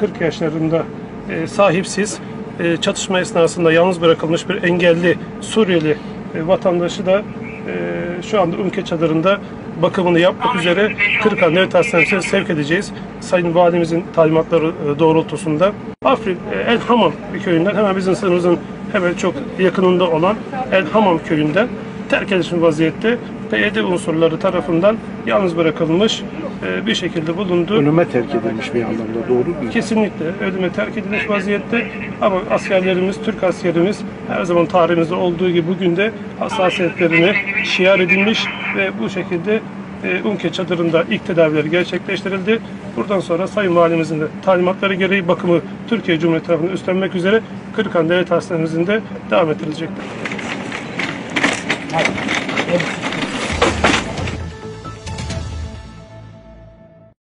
40 yaşlarında e, sahipsiz, e, çatışma esnasında yalnız bırakılmış bir engelli Suriyeli e, vatandaşı da e, şu anda Ümke çadırında bakımını yapmak üzere Kırıkhan Devlet Hastanesi'ne sevk edeceğiz. Sayın Valimizin talimatları e, doğrultusunda. Afrin e, El Hamam köyünden hemen bizim sınırımızın hemen çok yakınında olan El Hamam köyünden terk edilmiş vaziyette PYD unsurları tarafından yalnız bırakılmış e, bir şekilde bulundu. Ölüme terk edilmiş bir anlamda doğru mu? Kesinlikle ölüme terk edilmiş vaziyette ama askerlerimiz, Türk askerimiz her zaman tarihimizde olduğu gibi bugün de hassasiyetlerini şiar edilmiş ve bu şekilde e, Umke çadırında ilk tedavileri gerçekleştirildi. Buradan sonra Sayın Valimizin de talimatları gereği bakımı Türkiye Cumhuriyeti tarafından üstlenmek üzere Kırıkhan Devlet Hastanemizin de devam ettirilecektir. Hadi.